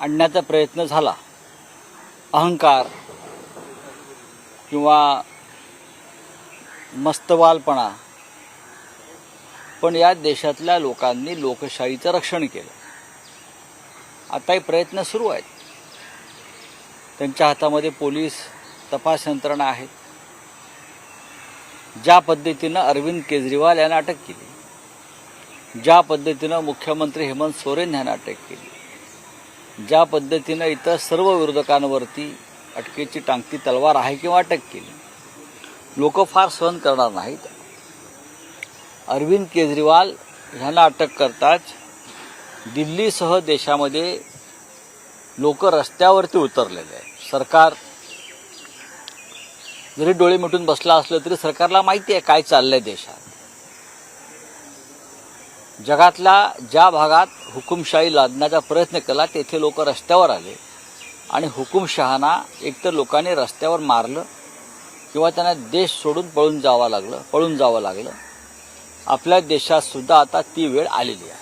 आणण्याचा प्रयत्न झाला. अहंकार किंवा मस्तवालपणा. पण या देशातल्या लोकांनी लोकशाहीचं रक्षण केलं. आताही प्रयत्न सुरू आहेत. त्यांच्या हातामध्ये पोलीस तपास यंत्रणा आहेत. ज्या पद्धतीनं अरविंद केजरीवाल यांना अटक केली. ज्या पद्धतीनं मुख्यमंत्री हेमंत सोरेन यांना अटक केली. ज्या पद्धतीनं इतर सर्व विरोधकांवरती अटकेची टांगती तलवार आहे किंवा अटक केली. लोक फार सहन करणार नाहीत. अरविंद केजरीवाल ह्यांना अटक करताच दिल्लीसह देशामध्ये लोक रस्त्यावरती उतरलेले आहेत. सरकार जरी डोळे मिटून बसला असलं तरी सरकारला माहिती आहे काय चाललंय देशात. जगातल्या ज्या भागात हुकुमशाही लादण्याचा प्रयत्न केला तेथे लोक रस्त्यावर आले. आणि हुकुमशहाना एकतर लोकांनी रस्त्यावर मारलं किंवा त्यांना देश सोडून पळून जावं लागलं पळून जावं लागलं. आपल्या देशात सुद्धा आता ती वेळ आलेली आहे.